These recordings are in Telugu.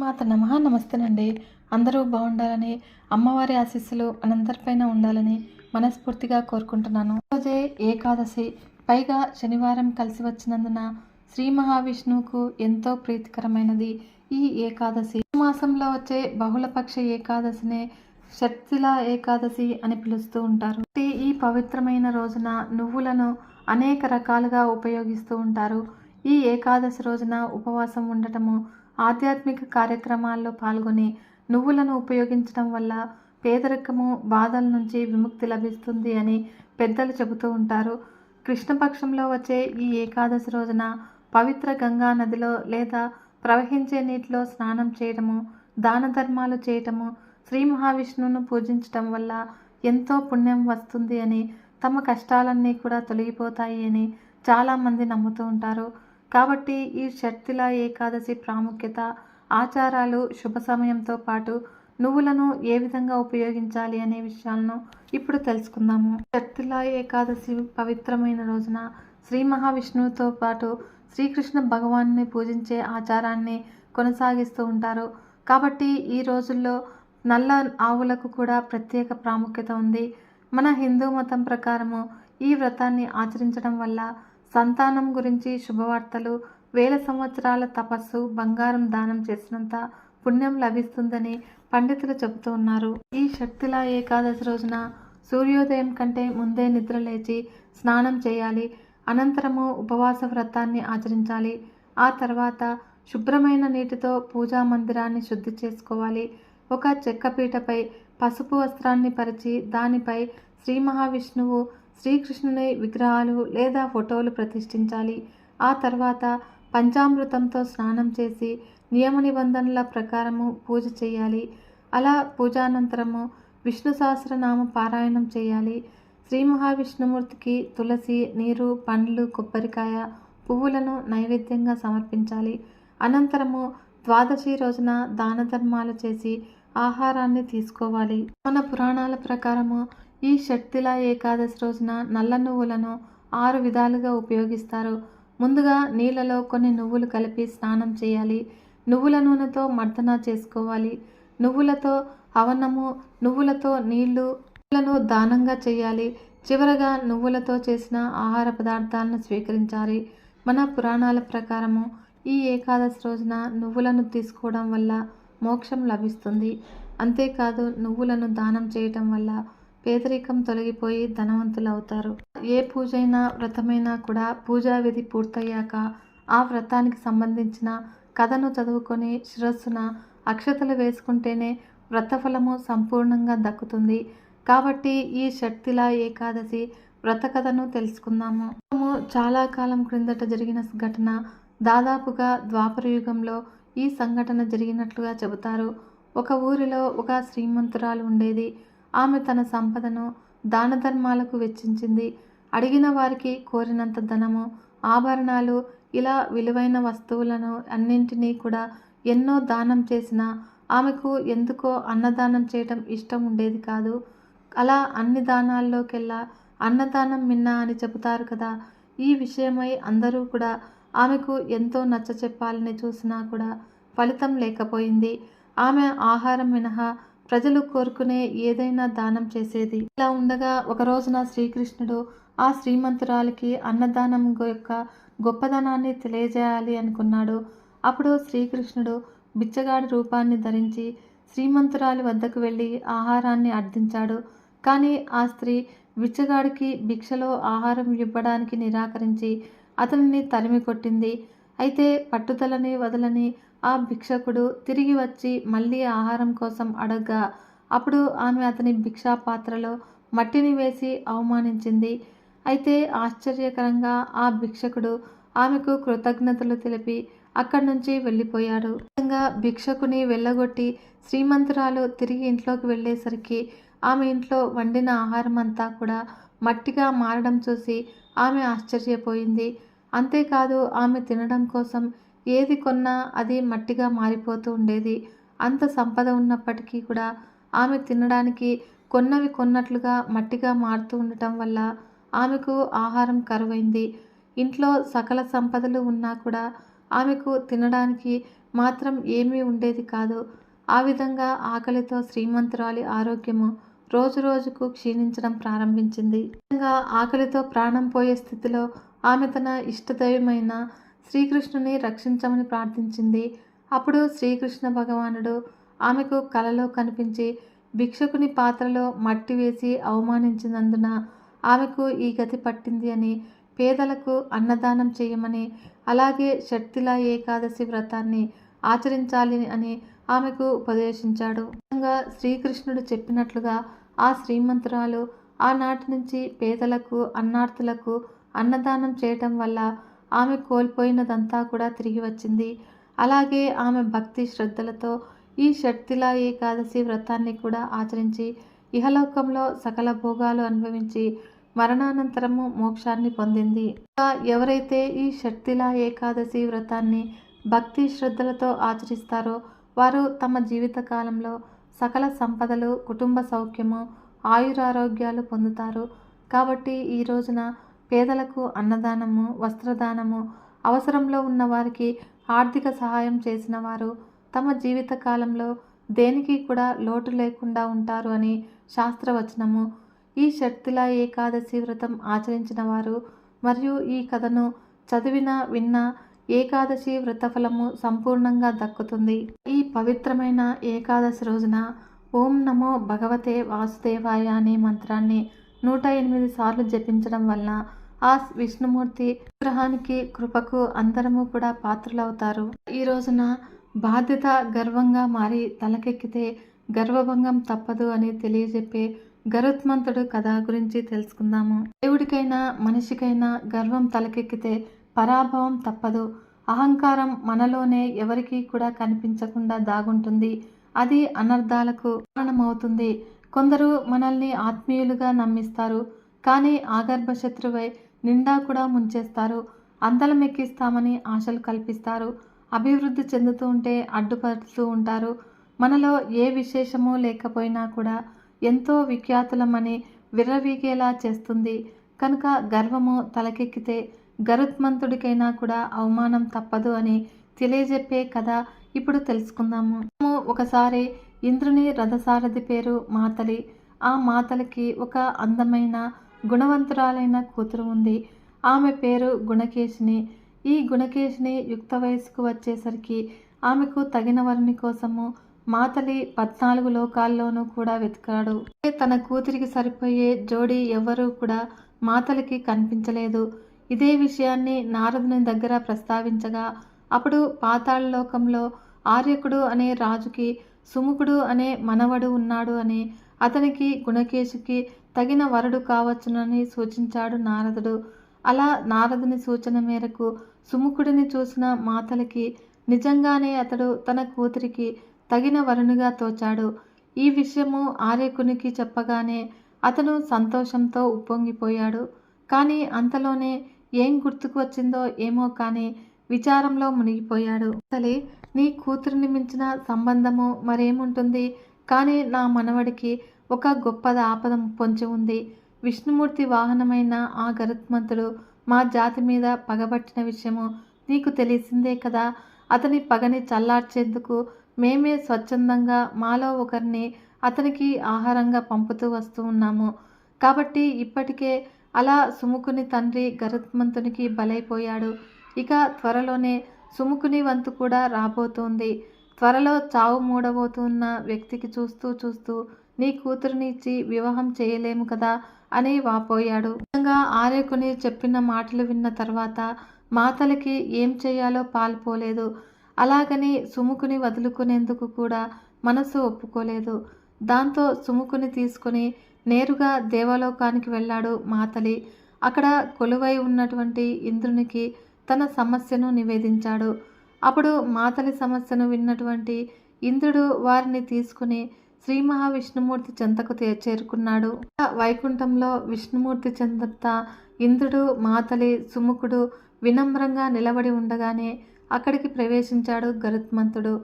మాత నమ నమస్తేనండి. అందరూ బాగుండాలని అమ్మవారి ఆశీస్సులు మనందరిపైన ఉండాలని మనస్ఫూర్తిగా కోరుకుంటున్నాను. రోజే ఏకాదశి. పైగా శనివారం కలిసి వచ్చినందున శ్రీ మహావిష్ణువుకు ఎంతో ప్రీతికరమైనది ఈ ఏకాదశి. మాసంలో వచ్చే బహుళపక్ష ఏకాదశినే షట్శిల ఏకాదశి అని పిలుస్తూ ఉంటారు. ఈ పవిత్రమైన రోజున నువ్వులను అనేక రకాలుగా ఉపయోగిస్తూ ఉంటారు. ఈ ఏకాదశి రోజున ఉపవాసం ఉండటము ఆధ్యాత్మిక కార్యక్రమాల్లో పాల్గొని నువ్వులను ఉపయోగించడం వల్ల పేదరికము బాధల నుంచి విముక్తి లభిస్తుంది అని పెద్దలు చెబుతూ ఉంటారు. కృష్ణపక్షంలో వచ్చే ఈ ఏకాదశి రోజున పవిత్ర గంగా నదిలో లేదా ప్రవహించే నీటిలో స్నానం చేయటము దాన ధర్మాలు చేయటము శ్రీ మహావిష్ణువును పూజించటం వల్ల ఎంతో పుణ్యం వస్తుంది అని తమ కష్టాలన్నీ కూడా తొలగిపోతాయి అని చాలామంది నమ్ముతూ ఉంటారు. కాబట్టి ఈ షట్తిల ఏకాదశి ప్రాముఖ్యత ఆచారాలు శుభ సమయంతో పాటు నువ్వులను ఏ విధంగా ఉపయోగించాలి అనే విషయాలను ఇప్పుడు తెలుసుకుందాము. షట్తిల ఏకాదశి పవిత్రమైన రోజున శ్రీ మహావిష్ణువుతో పాటు శ్రీకృష్ణ భగవాన్ని పూజించే ఆచారాన్ని కొనసాగిస్తూ ఉంటారు. కాబట్టి ఈ రోజుల్లో నల్ల ఆవులకు కూడా ప్రత్యేక ప్రాముఖ్యత ఉంది. మన హిందూ మతం ప్రకారము ఈ వ్రతాన్ని ఆచరించడం వల్ల సంతానం గురించి శుభవార్తలు వేల సంవత్సరాల తపస్సు బంగారం దానం చేసినంత పుణ్యం లభిస్తుందని పండితులు చెబుతూ ఉన్నారు. ఈ శక్తిలా ఏకాదశి రోజున సూర్యోదయం కంటే ముందే నిద్ర లేచి స్నానం చేయాలి అనంతరము ఉపవాస వ్రతాన్ని ఆచరించాలి ఆ తర్వాత శుభ్రమైన నీటితో పూజా మందిరాన్ని శుద్ధి చేసుకోవాలి. ఒక చెక్కపీటపై పసుపు వస్త్రాన్ని పరిచి దానిపై శ్రీ మహావిష్ణువు శ్రీకృష్ణుని విగ్రహాలు లేదా ఫోటోలు ప్రతిష్ఠించాలి. ఆ తర్వాత పంచామృతంతో స్నానం చేసి నియమ నిబంధనల ప్రకారము పూజ చేయాలి. అలా పూజానంతరము విష్ణు సహస్రనామ పారాయణం చేయాలి. శ్రీ మహావిష్ణుమూర్తికి తులసి నీరు పండ్లు కొబ్బరికాయ పువ్వులను నైవేద్యంగా సమర్పించాలి. అనంతరము ద్వాదశి రోజున దాన ధర్మాలు చేసి ఆహారాన్ని తీసుకోవాలి. మన పురాణాల ప్రకారము ఈ శక్తిలా ఏకాదశి రోజున నల్ల నువ్వులను ఆరు విధాలుగా ఉపయోగిస్తారు. ముందుగా నీళ్ళలో కొన్ని నువ్వులు కలిపి స్నానం చేయాలి. నువ్వుల నూనెతో మర్దన చేసుకోవాలి. నువ్వులతో హవనము నువ్వులతో నీళ్ళు నువ్వులను దానంగా చేయాలి. చివరగా నువ్వులతో చేసిన ఆహార పదార్థాలను స్వీకరించాలి. మన పురాణాల ప్రకారము ఈ ఏకాదశి రోజున నువ్వులను తీసుకోవడం వల్ల మోక్షం లభిస్తుంది. అంతేకాదు నువ్వులను దానం చేయటం వల్ల పేదరికం తొలగిపోయి ధనవంతులు అవుతారు ఏ పూజైనా వ్రతమైనా కూడా పూజా విధి పూర్తయ్యాక ఆ వ్రతానికి సంబంధించిన కథను చదువుకొని శిరస్సున అక్షతలు వేసుకుంటేనే వ్రతఫలము సంపూర్ణంగా దక్కుతుంది. కాబట్టి ఈ షట్తిలా ఏకాదశి వ్రత కథను తెలుసుకుందాము. చాలా కాలం క్రిందట జరిగిన ఘటన దాదాపుగా ద్వాపర యుగంలో ఈ సంఘటన జరిగినట్లుగా చెబుతారు. ఒక ఊరిలో ఒక శ్రీమంతురాలు ఉండేది. ఆమె తన సంపదను దాన ధర్మాలకు వెచ్చించింది. అడిగిన వారికి కోరినంత ధనము ఆభరణాలు ఇలా విలువైన వస్తువులను అన్నింటినీ కూడా ఎన్నో దానం చేసిన ఆమెకు ఎందుకో అన్నదానం చేయటం ఇష్టం ఉండేది కాదు. అలా అన్ని దానాల్లోకెల్లా అన్నదానం మిన్నా అని చెబుతారు కదా ఈ విషయమై అందరూ కూడా ఆమెకు ఎంతో నచ్చ చెప్పాలని చూసినా కూడా ఫలితం లేకపోయింది. ఆమె ఆహారం మినహా ప్రజలు కోరుకునే ఏదైనా దానం చేసేది. ఇలా ఉండగా ఒక రోజున శ్రీకృష్ణుడు ఆ శ్రీమంతురాలికి అన్నదానం యొక్క గొప్పదనాన్ని తెలియజేయాలి అనుకున్నాడు. అప్పుడు శ్రీకృష్ణుడు బిచ్చగాడి రూపాన్ని ధరించి శ్రీమంతురాలి వద్దకు వెళ్ళి ఆహారాన్ని అర్థించాడు కానీ ఆ స్త్రీ బిచ్చగాడికి భిక్షలో ఆహారం ఇవ్వడానికి నిరాకరించి అతనిని తరిమి కొట్టింది అయితే పట్టుదలని వదలని ఆ భిక్షకుడు తిరిగి వచ్చి మళ్ళీ ఆహారం కోసం అడగ్గా అప్పుడు ఆమె అతని భిక్షా పాత్రలో మట్టిని వేసి అవమానించింది. అయితే ఆశ్చర్యకరంగా ఆ భిక్షకుడు ఆమెకు కృతజ్ఞతలు తెలిపి అక్కడి నుంచి వెళ్ళిపోయాడు. భిక్షకుని వెళ్ళగొట్టి శ్రీమంతురాలు తిరిగి ఇంట్లోకి వెళ్ళేసరికి ఆమె ఇంట్లో వండిన ఆహారం అంతా కూడా మట్టిగా మారడం చూసి ఆమె ఆశ్చర్యపోయింది. అంతేకాదు ఆమె తినడం కోసం ఏది కొన్నా అది మట్టిగా మారిపోతూ ఉండేది. అంత సంపద ఉన్నప్పటికీ కూడా ఆమె తినడానికి కొన్నవి కొన్నట్లుగా మట్టిగా మారుతూ ఉండటం వల్ల ఆమెకు ఆహారం కరువైంది. ఇంట్లో సకల సంపదలు ఉన్నా కూడా ఆమెకు తినడానికి మాత్రం ఏమీ ఉండేది కాదు. ఆ విధంగా ఆకలితో శ్రీమంతురాలి ఆరోగ్యము రోజు రోజుకు క్షీణించడం ప్రారంభించింది. ఆకలితో ప్రాణం పోయే స్థితిలో ఆమె తన ఇష్టదైవమైన శ్రీకృష్ణుని రక్షించమని ప్రార్థించింది. అప్పుడు శ్రీకృష్ణ భగవానుడు ఆమెకు కలలో కనిపించి భిక్షకుని పాత్రలో మట్టి వేసి అవమానించినందున ఆమెకు ఈ గతి పట్టింది అని పేదలకు అన్నదానం చేయమని అలాగే షట్తిలా ఏకాదశి వ్రతాన్ని ఆచరించాలి అని ఆమెకు ఉపదేశించాడు. శ్రీకృష్ణుడు చెప్పినట్లుగా ఆ శ్రీమంతురాలు ఆనాటి నుంచి పేదలకు అన్నార్థులకు అన్నదానం చేయటం వల్ల ఆమె కోల్పోయినదంతా కూడా తిరిగి వచ్చింది. అలాగే ఆమె భక్తి శ్రద్ధలతో ఈ షట్తిలా ఏకాదశి వ్రతాన్ని కూడా ఆచరించి ఇహలోకంలో సకల భోగాలు అనుభవించి మరణానంతరము మోక్షాన్ని పొందింది. ఎవరైతే ఈ షట్తిలా ఏకాదశి వ్రతాన్ని భక్తి శ్రద్ధలతో ఆచరిస్తారో వారు తమ జీవితకాలంలో సకల సంపదలు కుటుంబ సౌఖ్యము ఆయురారోగ్యాలు పొందుతారు. కాబట్టి ఈ రోజున పేదలకు అన్నదానము వస్త్రదానము అవసరంలో ఉన్న వారికి ఆర్థిక సహాయం చేసిన వారు తమ జీవిత కాలంలో దేనికి కూడా లోటు లేకుండా ఉంటారు అని శాస్త్రవచనము. ఈ శక్తిలా ఏకాదశి వ్రతం ఆచరించిన వారు మరియు ఈ కథను చదివిన విన్న ఏకాదశి వ్రతఫలము సంపూర్ణంగా దక్కుతుంది. ఈ పవిత్రమైన ఏకాదశి రోజున ఓం నమో భగవతే వాసుదేవాయ అనే మంత్రాన్ని నూట ఎనిమిది సార్లు జపించడం వలన ఆ విష్ణుమూర్తి విగ్రహానికి కృపకు అందరము కూడా పాత్రలవుతారు. ఈ రోజున బాధ్యత గర్వంగా మారి తలకెక్కితే గర్వభంగం తప్పదు అని తెలియజెప్పే గరుత్మంతుడు కథ గురించి తెలుసుకుందాము. దేవుడికైనా మనిషికైనా గర్వం తలకెక్కితే పరాభవం తప్పదు. అహంకారం మనలోనే ఎవరికీ కూడా కనిపించకుండా దాగుంటుంది. అది అనర్థాలకు కారణమవుతుంది. కొందరు మనల్ని ఆత్మీయులుగా నమ్మిస్తారు. కానీ ఆగర్భ శత్రువై నిండా కూడా ముంచేస్తారు. అందలం ఎక్కిస్తామని ఆశలు కల్పిస్తారు. అభివృద్ధి చెందుతూ ఉంటే అడ్డుపడుతూ ఉంటారు. మనలో ఏ విశేషమూ లేకపోయినా కూడా ఎంతో విఖ్యాతులమని విర్రవీగేలా చేస్తుంది. కనుక గర్వము తలకెక్కితే గరుత్మంతుడికైనా కూడా అవమానం తప్పదు అని తెలియజెప్పే కథ ఇప్పుడు తెలుసుకుందాము. ఒకసారి ఇంద్రుని రథసారథి పేరు మాతలి. ఆ మాతలికి ఒక అందమైన గుణవంతురాలైన కూతురు ఉంది. ఆమె పేరు గుణకేశిని. ఈ గుణకేశిని యుక్త వయసుకు వచ్చేసరికి ఆమెకు తగిన వరుని కోసము మాతలి పద్నాలుగు లోకాల్లోనూ కూడా వెతికాడు. తన కూతురికి సరిపోయే జోడి ఎవ్వరూ కూడా మాతలికి కనిపించలేదు. ఇదే విషయాన్ని నారదుని దగ్గర ప్రస్తావించగా అప్పుడు పాతాళ లోకంలో ఆర్యకుడు అనే రాజుకి సుముఖుడు అనే మనవడు ఉన్నాడు అని అతనికి గుణకేశుకి తగిన వరుడు కావచ్చునని సూచించాడు నారదుడు. అలా నారదుని సూచన మేరకు సుముఖుడిని చూసిన మాతలకి నిజంగానే అతడు తన కూతురికి తగిన వరునిగా తోచాడు. ఈ విషయము ఆర్యకునికి చెప్పగానే అతను సంతోషంతో ఉప్పొంగిపోయాడు. కానీ అంతలోనే ఏం గుర్తుకు వచ్చిందో ఏమో కానీ విచారంలో మునిగిపోయాడు. అసలే నీ కూతురిని మించిన సంబంధము మరేముంటుంది? కానీ నా మనవడికి ఒక గొప్పది ఆపద పొంచి ఉంది. విష్ణుమూర్తి వాహనమైన ఆ గరుత్మంతుడు మా జాతి మీద పగబట్టిన విషయము నీకు తెలిసిందే కదా. అతని పగని చల్లార్చేందుకు మేమే స్వచ్ఛందంగా మాలో ఒకరిని అతనికి ఆహారంగా పంపుతూ వస్తూ ఉన్నాము. కాబట్టి ఇప్పటికే అలా సుముకుని తండ్రి గరుత్మంతునికి బలైపోయాడు. ఇక త్వరలోనే సుముకుని వంతు కూడా రాబోతోంది. త్వరలో చావు మూడబోతున్న వ్యక్తికి చూస్తూ చూస్తూ నీ కూతురిని ఇచ్చి వివాహం చేయలేము కదా అని వాపోయాడు. నిజంగా ఆర్యకుని చెప్పిన మాటలు విన్న తర్వాత మాతలకి ఏం చేయాలో పాల్పోలేదు. అలాగని సుముకుని వదులుకునేందుకు కూడా మనసు ఒప్పుకోలేదు. దాంతో సుముకుని తీసుకుని నేరుగా దేవలోకానికి వెళ్ళాడు మాతలి. అక్కడ కొలువై ఉన్నటువంటి ఇంద్రునికి తన సమస్యను నివేదించాడు. అప్పుడు మాతలి సమస్యను విన్నటువంటి ఇంద్రుడు వారిని తీసుకుని శ్రీ మహావిష్ణుమూర్తి చెంతకు చేరుకున్నాడు. ఆ వైకుంఠంలో విష్ణుమూర్తి చెంత ఇంద్రుడు మాతలి సుముఖుడు వినమ్రంగా నిలబడి ఉండగానే అక్కడికి ప్రవేశించాడు గరుత్మంతుడు.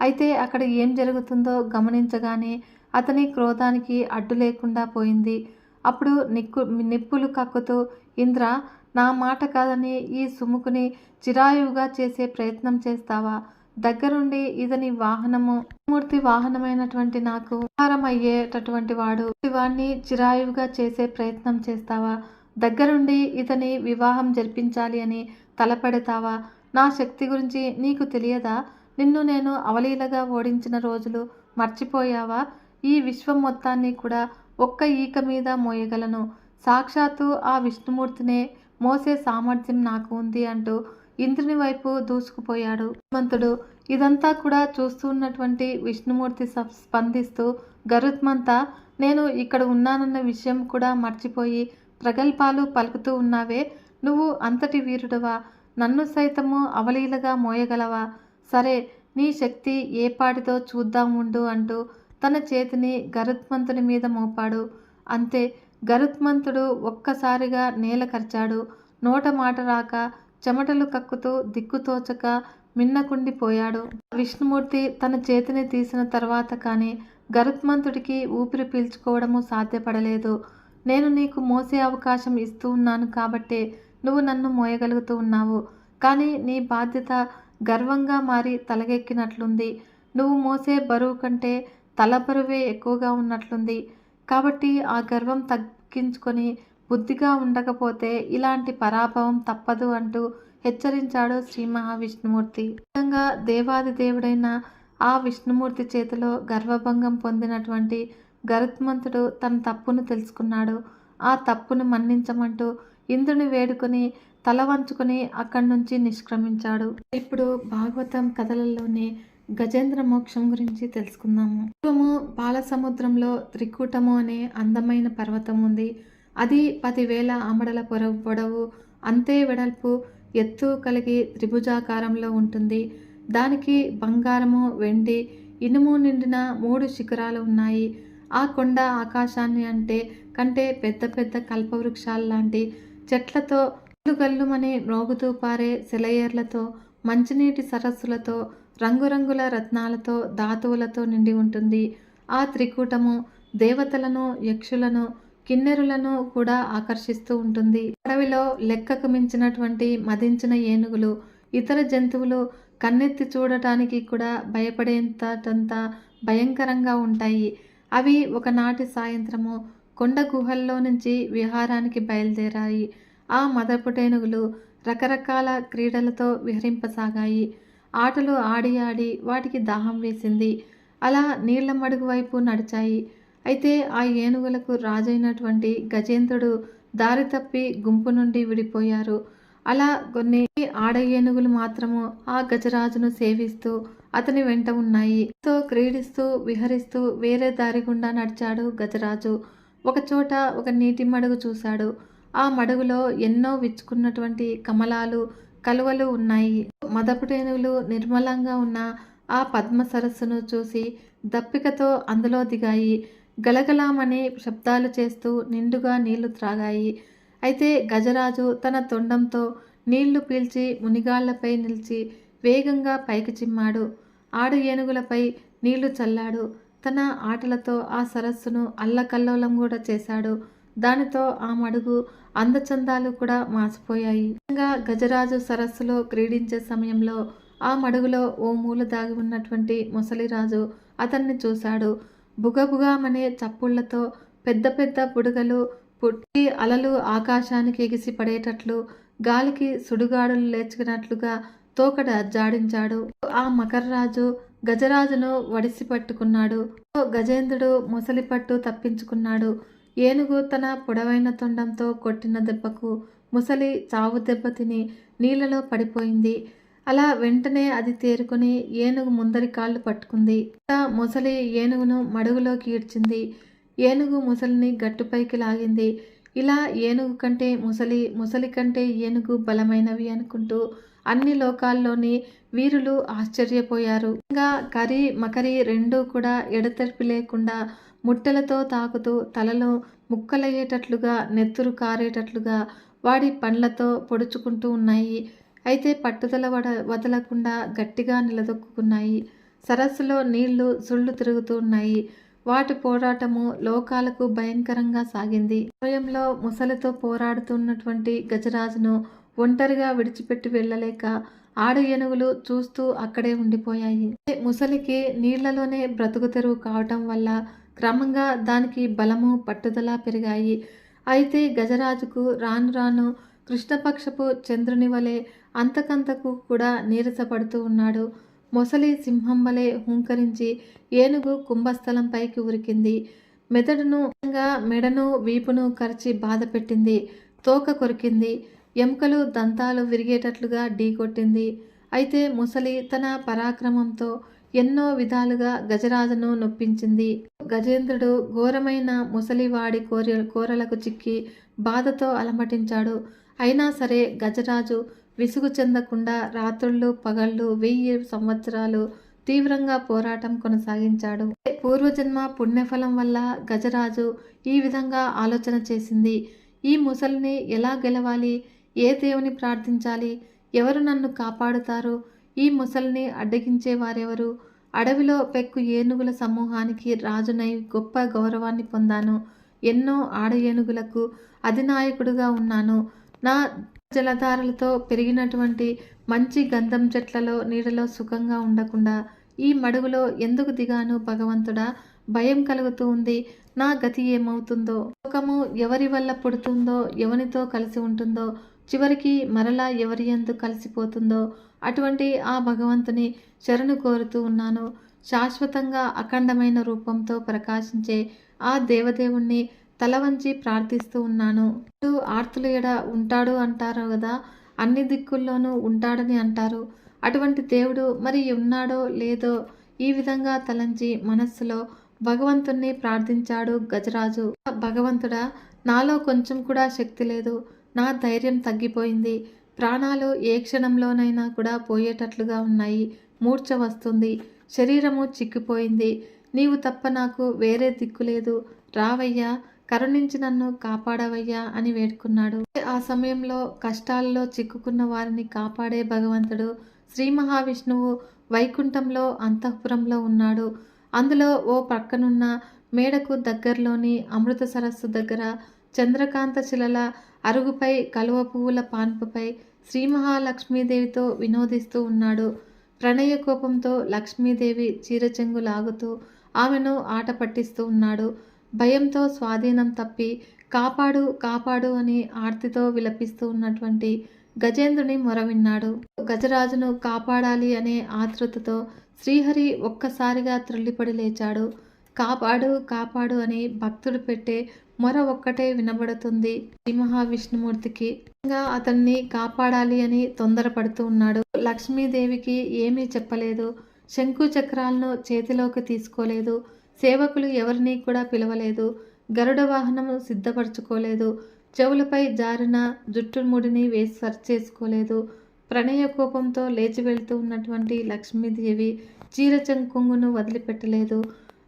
అయితే అక్కడ ఏం జరుగుతుందో గమనించగానే అతని క్రోధానికి అడ్డు లేకుండా పోయింది. అప్పుడు నిక్కు నిప్పులు కక్కుతూ ఇంద్ర నా మాట కాదని ఈ సుముకుని చిరాయువుగా చేసే ప్రయత్నం చేస్తావా? దగ్గరుండి ఇతని వాహనము మూర్తి వాహనమైనటువంటి నాకు ఆహారం అయ్యేటటువంటి వాడు. వాడిని చిరాయువుగా చేసే ప్రయత్నం చేస్తావా? దగ్గరుండి ఇతని వివాహం జరిపించాలి అని తలపెడతావా? నా శక్తి గురించి నీకు తెలియదా? నిన్ను నేను అవలీలగా ఓడించిన రోజులు మర్చిపోయావా? ఈ విశ్వం మొత్తాన్ని కూడా ఒక్క ఈక మీద మోయగలను. సాక్షాత్తు ఆ విష్ణుమూర్తినే మోసే సామర్థ్యం నాకు ఉంది అంటూ ఇంద్రుని వైపు దూసుకుపోయాడు. హనుమంతుడు ఇదంతా కూడా చూస్తూ ఉన్నటువంటి విష్ణుమూర్తి స- స్పందిస్తూ గరుత్మంత నేను ఇక్కడ ఉన్నానన్న విషయం కూడా మర్చిపోయి ప్రగల్భాలు పలుకుతూ ఉన్నావే. నువ్వు అంతటి వీరుడవా? నన్ను సైతము అవలీలగా మోయగలవా? సరే నీ శక్తి ఏ పాటితో చూద్దాం ఉండు అంటూ తన చేతిని గరుత్మంతుని మీద మోపాడు. అంతే గరుత్మంతుడు ఒక్కసారిగా నేల కరిచాడు. నోట మాట రాక చెమటలు కక్కుతూ దిక్కుతోచక మిన్నకుండిపోయాడు. విష్ణుమూర్తి తన చేతిని తీసిన తర్వాత కానీ గరుత్మంతుడికి ఊపిరి పీల్చుకోవడము సాధ్యపడలేదు. నేను నీకు మోసే అవకాశం ఇస్తూ ఉన్నాను కాబట్టే నువ్వు నన్ను మోయగలుగుతూ ఉన్నావు. కానీ నీ బాధ్యత గర్వంగా మారి తలకెక్కినట్లుంది. నువ్వు మోసే బరువు కంటే తల బరువే ఎక్కువగా ఉన్నట్లుంది. కాబట్టి ఆ గర్వం తగ్గించుకొని బుద్ధిగా ఉండకపోతే ఇలాంటి పరాభవం తప్పదు అంటూ హెచ్చరించాడు శ్రీ మహావిష్ణుమూర్తి. నిజంగా దేవాది దేవుడైన ఆ విష్ణుమూర్తి చేతిలో గర్వభంగం పొందినటువంటి గరుత్మంతుడు తన తప్పును తెలుసుకున్నాడు. ఆ తప్పును మన్నించమంటూ ఇంద్రుని వేడుకొని తల వంచుకొని అక్కడి నుంచి నిష్క్రమించాడు. ఇప్పుడు భాగవతం కథలలోనే గజేంద్ర మోక్షం గురించి తెలుసుకుందాము. పూర్వము బాలసముద్రంలో త్రికూటము అనే అందమైన పర్వతం ఉంది. అది పదివేల అమడల పొరవు పొడవు అంతే వెడల్పు ఎత్తు కలిగి త్రిభుజాకారంలో ఉంటుంది. దానికి బంగారము వెండి ఇనుము నిండిన మూడు శిఖరాలు ఉన్నాయి. ఆ కొండ ఆకాశాన్ని అంటే కంటే పెద్ద పెద్ద కల్పవృక్షాలు లాంటి చెట్లతో గల్లుమని మ్రోగుతూ పారే సెలయేర్లతో మంచినీటి సరస్సులతో రంగురంగుల రత్నాలతో ధాతువులతో నిండి ఉంటుంది. ఆ త్రికూటము దేవతలను యక్షులను కిన్నెరులను కూడా ఆకర్షిస్తూ ఉంటుంది. అడవిలో లెక్కకు మించినటువంటి మదించిన ఏనుగులు ఇతర జంతువులు కన్నెత్తి చూడటానికి కూడా భయపడేంతటంత భయంకరంగా ఉంటాయి. అవి ఒకనాటి సాయంత్రము కొండ గుహల్లో నుంచి విహారానికి బయలుదేరాయి. ఆ మదపుటేనుగులు రకరకాల క్రీడలతో విహరింపసాగాయి. ఆటలు ఆడి ఆడి వాటికి దాహం వేసింది. అలా నీళ్ళ మడుగు వైపు నడిచాయి. అయితే ఆ ఏనుగులకు రాజైనటువంటి గజేంద్రుడు దారి తప్పి గుంపు నుండి విడిపోయారు. అలా కొన్ని ఆడ ఏనుగులు మాత్రము ఆ గజరాజును సేవిస్తూ అతని వెంట ఉన్నాయి. తో క్రీడిస్తూ విహరిస్తూ వేరే దారి గుండా నడిచాడు గజరాజు. ఒక చోట ఒక నీటి మడుగు చూశాడు. ఆ మడుగులో ఎన్నో విచ్చుకున్నటువంటి కమలాలు కలువలు ఉన్నాయి. మదపుటేనుగులు నిర్మలంగా ఉన్న ఆ పద్మ సరస్సును చూసి దప్పికతో అందులో దిగాయి. గలగలామని శబ్దాలు చేస్తూ నిండుగా నీళ్ళు త్రాగాయి. అయితే గజరాజు తన తొండంతో నీళ్ళు పీల్చి మునిగాళ్ళపై నిలిచి వేగంగా పైకి చిమ్మాడు. ఆడు ఏనుగులపై నీళ్ళు చల్లాడు. తన ఆటలతో ఆ సరస్సును అల్లకల్లోలం కూడా చేశాడు. దానితో ఆ మడుగు అందచందాలు కూడా మాసిపోయాయి. ఇంకా గజరాజు సరస్సులో క్రీడించే సమయంలో ఆ మడుగులో ఓ మూల దాగి ఉన్నటువంటి ముసలిరాజు అతన్ని చూశాడు. బుగబుగామనే చప్పుళ్ళతో పెద్ద పెద్ద బుడగలు పుట్టి అలలు ఆకాశానికి ఎగిసి పడేటట్లు గాలికి సుడుగాడులు లేచినట్లుగా తోకడ జాడించాడు. ఆ మకర్రాజు గజరాజును వడిసి పట్టుకున్నాడు గజేంద్రుడు ముసలి పట్టు తప్పించుకున్నాడు. ఏనుగు తన పొడవైన తొండంతో కొట్టిన దెబ్బకు ముసలి చావు దెబ్బ తిని నీళ్ళలో పడిపోయింది. అలా వెంటనే అది తేరుకొని ఏనుగు ముందరి కాళ్ళు పట్టుకుంది. ముసలి ఏనుగును మడుగులోకి ఈడ్చింది. ఏనుగు ముసలిని గట్టుపైకి లాగింది. ఇలా ఏనుగు కంటే ముసలి ముసలి కంటే ఏనుగు బలమైనవి అనుకుంటూ అన్ని లోకాల్లోని వీరులు ఆశ్చర్యపోయారు. ఇంకా కరి మకరి రెండూ కూడా ఎడతెరిపి లేకుండా ముట్టెలతో తాకుతూ తలలో ముక్కలయ్యేటట్లుగా నెత్తురు కారేటట్లుగా వాడి పండ్లతో పొడుచుకుంటూ ఉన్నాయి. అయితే పట్టుదల వడ వదలకుండా గట్టిగా నిలదొక్కున్నాయి సరస్సులో నీళ్ళు సుళ్ళు తిరుగుతూ ఉన్నాయి. వాటి పోరాటము లోకాలకు భయంకరంగా సాగింది. సమయంలో ముసలితో పోరాడుతున్నటువంటి గజరాజును ఒంటరిగా విడిచిపెట్టి వెళ్ళలేక ఆడు ఏనుగులు చూస్తూ అక్కడే ఉండిపోయాయి. ముసలికి నీళ్ళలోనే బ్రతుకు తెరువు కావటం వల్ల క్రమంగా దానికి బలము పట్టుదల పెరిగాయి. అయితే గజరాజుకు రాను రాను కృష్ణపక్షపు చంద్రుని వలె అంతకంతకు కూడా నీరసపడుతూ ఉన్నాడు. మొసలి సింహం వలె హుంకరించి ఏనుగు కుంభస్థలంపైకి ఉరికింది. మెదడును మెడను వీపును కరిచి బాధ పెట్టింది. తోక కొరికింది. ఎముకలు దంతాలు విరిగేటట్లుగా ఢీకొట్టింది. అయితే ముసలి తన పరాక్రమంతో ఎన్నో విధాలుగా గజరాజును నొప్పించింది. గజేంద్రుడు ఘోరమైన ముసలివాడి కోర కోరలకు చిక్కి బాధతో అలమటించాడు. అయినా సరే గజరాజు విసుగు చెందకుండా రాత్రుళ్ళు పగళ్ళు వెయ్యి సంవత్సరాలు తీవ్రంగా పోరాటం కొనసాగించాడు. పూర్వజన్మ పుణ్యఫలం వల్ల గజరాజు ఈ విధంగా ఆలోచన చేసింది. ఈ ముసలిని ఎలా గెలవాలి? ఏ దేవుని ప్రార్థించాలి? ఎవరు నన్ను కాపాడుతారు? ఈ ముసల్ని అడ్డగించే వారెవరు అడవిలో పెక్కు ఏనుగుల సమూహానికి రాజునై గొప్ప గౌరవాన్ని పొందాను. ఎన్నో ఆడ ఏనుగులకు అధినాయకుడుగా ఉన్నాను. నా జలధారలతో పెరిగినటువంటి మంచి గంధం చెట్లలో నీడలో సుఖంగా ఉండకుండా ఈ మడుగులో ఎందుకు దిగాను భగవంతుడా? భయం కలుగుతూ ఉంది. నా గతి ఏమవుతుందో? సుఖము ఎవరి వల్ల పుడుతుందో ఎవనితో కలిసి ఉంటుందో? చివరికి మరలా ఎవరి ఎందు కలిసిపోతుందో? అటువంటి ఆ భగవంతుని శరణు కోరుతూ ఉన్నాను. శాశ్వతంగా అఖండమైన రూపంతో ప్రకాశించే ఆ దేవదేవుణ్ణి తల వంచి ప్రార్థిస్తూ ఉన్నాను. ఆర్తులు ఎడ ఉంటాడు అంటారు కదా అన్ని దిక్కుల్లోనూ ఉంటాడని అంటారు. అటువంటి దేవుడు మరి ఉన్నాడో లేదో ఈ విధంగా తలంచి మనస్సులో భగవంతుణ్ణి ప్రార్థించాడు గజరాజు. భగవంతుడా నాలో కొంచెం కూడా శక్తి లేదు. నా ధైర్యం తగ్గిపోయింది. ప్రాణాలు ఏ క్షణంలోనైనా కూడా పోయేటట్లుగా ఉన్నాయి. మూర్ఛ వస్తుంది. శరీరము చిక్కిపోయింది. నీవు తప్ప నాకు వేరే దిక్కు లేదు. రావయ్యా కరుణించి నన్ను కాపాడవయ్యా అని వేడుకున్నాడు. ఆ సమయంలో కష్టాల్లో చిక్కుకున్న వారిని కాపాడే భగవంతుడు శ్రీ మహావిష్ణువు వైకుంఠంలో అంతఃపురంలో ఉన్నాడు. అందులో ఓ పక్కనున్న మేడకు దగ్గరలోని అమృత సరస్సు దగ్గర చంద్రకాంత శిలల అరుగుపై కలువ పువ్వుల పాన్పుపై శ్రీ మహాలక్ష్మీదేవితో వినోదిస్తూ ఉన్నాడు. ప్రణయ కోపంతో లక్ష్మీదేవి చీరచెంగు లాగుతూ ఆమెను ఆట పట్టిస్తూ ఉన్నాడు. భయంతో స్వాధీనం తప్పి కాపాడు కాపాడు అని ఆర్తితో విలపిస్తూ ఉన్నటువంటి గజేంద్రుని మొరవిన్నాడు. గజరాజును కాపాడాలి అనే ఆతృతతో శ్రీహరి ఒక్కసారిగా త్రుల్లిపడి లేచాడు. కాపాడు కాపాడు అని భక్తుడు పెట్టే మొర ఒక్కటే వినబడుతుంది. శ్రీ మహావిష్ణుమూర్తికి. ఇంకా అతన్ని కాపాడాలి అని తొందరపడుతూ ఉన్నాడు. లక్ష్మీదేవికి ఏమీ చెప్పలేదు. శంకు చక్రాలను చేతిలోకి తీసుకోలేదు. సేవకులు ఎవరిని కూడా పిలవలేదు. గరుడ వాహనం సిద్ధపరచుకోలేదు. చెవులపై జారిన జుట్టుముడిని వేసి సరి చేసుకోలేదు. ప్రణయ కోపంతో లేచి వెళ్తూ ఉన్నటువంటి లక్ష్మీదేవి చీర చెంకొంగును వదిలిపెట్టలేదు.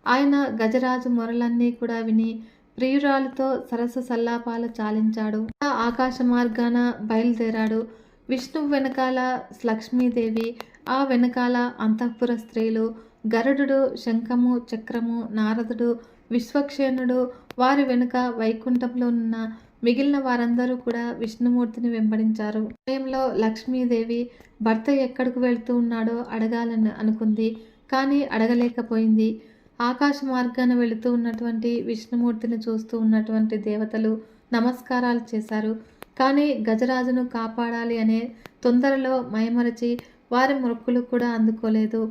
ఆయన గజరాజు మొరలన్నీ కూడా విని ప్రియురాలతో సరస సల్లాపాలు చాలించాడు. ఆ ఆకాశ మార్గాన బయలుదేరాడు. విష్ణువు వెనకాల లక్ష్మీదేవి ఆ వెనకాల అంతఃపుర స్త్రీలు గరుడు శంఖము చక్రము నారదుడు విశ్వక్షేణుడు వారి వెనుక వైకుంఠంలో ఉన్న మిగిలిన వారందరూ కూడా విష్ణుమూర్తిని వెంబడించారు. సమయంలో లక్ష్మీదేవి భర్త ఎక్కడికి వెళ్తూ ఉన్నాడో అడగాలని అనుకుంది కానీ అడగలేకపోయింది. ఆకాశ మార్గాన వెళుతూ ఉన్నటువంటి విష్ణుమూర్తిని చూస్తూ ఉన్నటువంటి దేవతలు నమస్కారాలు చేశారు. కానీ గజరాజును కాపాడాలి అనే తొందరలో మయమరచి వారి మొక్కులు కూడా అందుకోలేదు.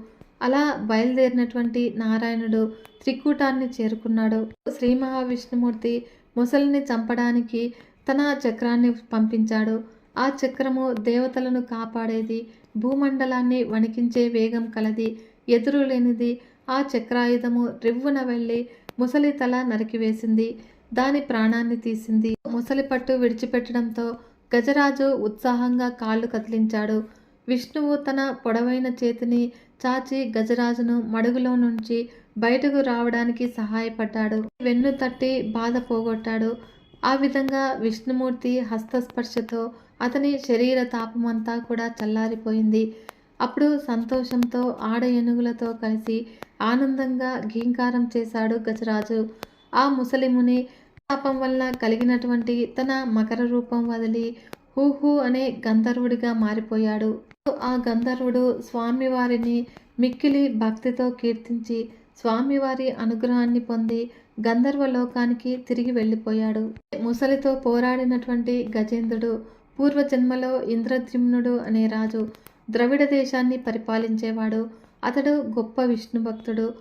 అలా బయలుదేరినటువంటి నారాయణుడు త్రికూటాన్ని చేరుకున్నాడు. శ్రీ మహావిష్ణుమూర్తి ముసలిని చంపడానికి తన చక్రాన్ని పంపించాడు. ఆ చక్రము దేవతలను కాపాడేది భూమండలాన్ని వణికించే వేగం కలది ఎదురు లేనిది ఆ చక్రాయుధము రివ్వున వెళ్ళి ముసలి తల నరికివేసింది దాని ప్రాణాన్ని తీసింది. ముసలి పట్టు విడిచిపెట్టడంతో గజరాజు ఉత్సాహంగా కాళ్ళు కదిలించాడు. విష్ణువు తన పొడవైన చేతిని చాచి గజరాజును మడుగులో నుంచి బయటకు రావడానికి సహాయపడ్డాడు. వెన్ను తట్టి బాధ పోగొట్టాడు. ఆ విధంగా విష్ణుమూర్తి హస్తస్పర్శతో అతని శరీర తాపమంతా కూడా చల్లారిపోయింది. అప్పుడు సంతోషంతో ఆడ ఏనుగులతో కలిసి ఆనందంగా ఘీంకారం చేశాడు గజరాజు. ఆ ముసలిముని పాపం వల్ల కలిగినటువంటి తన మకర రూపం వదిలి హూ హూ అనే గంధర్వుడిగా మారిపోయాడు. ఆ గంధర్వుడు స్వామివారిని మిక్కిలి భక్తితో కీర్తించి స్వామివారి అనుగ్రహాన్ని పొంది గంధర్వ లోకానికి తిరిగి వెళ్ళిపోయాడు. ముసలితో పోరాడినటువంటి గజేంద్రుడు పూర్వజన్మలో ఇంద్రద్యుమ్నుడు అనే రాజు ద్రవిడ దేశాన్ని పరిపాలించేవాడు. అతడు గొప్ప విష్ణు భక్తుడు.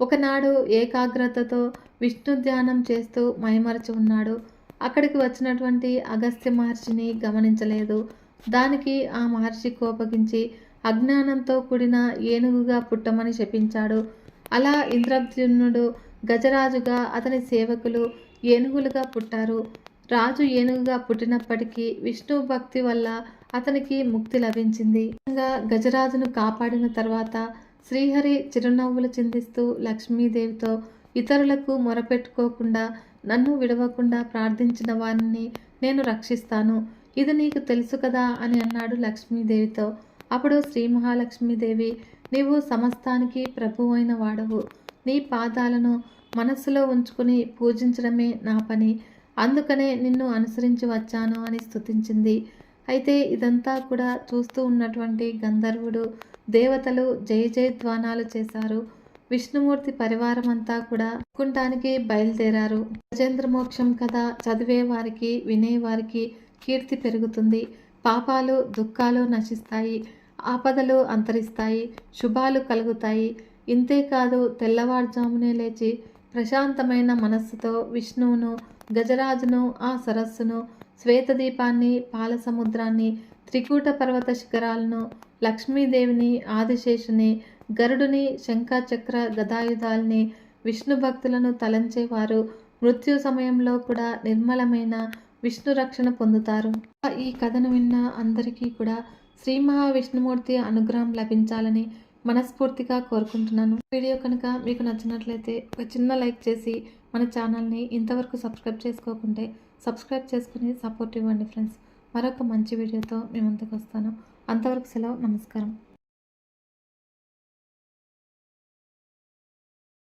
ఒకనాడు ఏకాగ్రతతో విష్ణు ధ్యానం చేస్తూ మైమరచి ఉన్నాడు. అక్కడికి వచ్చినటువంటి అగస్త్య మహర్షిని గమనించలేదు. దానికి ఆ మహర్షి కోపగించి అజ్ఞానంతో కూడిన ఏనుగుగా పుట్టమని శపించాడు. అలా ఇంద్రద్యుమ్నుడు గజరాజుగా అతని సేవకులు ఏనుగులుగా పుట్టారు. రాజు ఏనుగుగా పుట్టినప్పటికీ విష్ణు భక్తి వల్ల అతనికి ముక్తి లభించింది. గజరాజును కాపాడిన తర్వాత శ్రీహరి చిరునవ్వులు చిందిస్తూ లక్ష్మీదేవితో ఇతరులకు మొరపెట్టుకోకుండా నన్ను విడవకుండా ప్రార్థించిన వారిని నేను రక్షిస్తాను. ఇది నీకు తెలుసు కదా అని అన్నాడు లక్ష్మీదేవితో. అప్పుడు శ్రీ మహాలక్ష్మీదేవి నీవు సమస్తానికి ప్రభు అయిన వాడవు. నీ పాదాలను మనస్సులో ఉంచుకుని పూజించడమే నా పని. అందుకనే నిన్ను అనుసరించి వచ్చాను అని స్థుతించింది అయితే ఇదంతా కూడా చూస్తూ ఉన్నటువంటి గంధర్వుడు దేవతలు జయ జయధ్వానాలు చేశారు. విష్ణుమూర్తి పరివారం అంతా కూడా కుంటానికి బయలుదేరారు. గజేంద్ర మోక్షం కథ చదివే వారికి వినేవారికి కీర్తి పెరుగుతుంది. పాపాలు దుఃఖాలు నశిస్తాయి. ఆపదలు అంతరిస్తాయి. శుభాలు కలుగుతాయి. ఇంతేకాదు తెల్లవారుజామునే లేచి ప్రశాంతమైన మనస్సుతో విష్ణువును గజరాజును ఆ సరస్సును శ్వేతదీపాన్ని పాలసముద్రాన్ని త్రికూట పర్వత శిఖరాలను లక్ష్మీదేవిని ఆదిశేషుని గరుడుని శంఖచక్ర గదాయుధాల్ని విష్ణు భక్తులను తలంచేవారు. మృత్యు సమయంలో కూడా నిర్మలమైన విష్ణు రక్షణ పొందుతారు. ఈ కథను విన్న అందరికీ కూడా శ్రీ మహావిష్ణుమూర్తి అనుగ్రహం లభించాలని మనస్ఫూర్తిగా కోరుకుంటున్నాను. వీడియో కనుక మీకు నచ్చినట్లయితే ఒక చిన్న లైక్ చేసి మన ఛానల్ని ఇంతవరకు సబ్స్క్రైబ్ చేసుకోకుంటే సబ్స్క్రైబ్ చేసుకుని సపోర్ట్ ఇవ్వండి ఫ్రెండ్స్. మరొక మంచి వీడియోతో మేము ముందుకు వస్తాను. అంతవరకు సెలవు. నమస్కారం.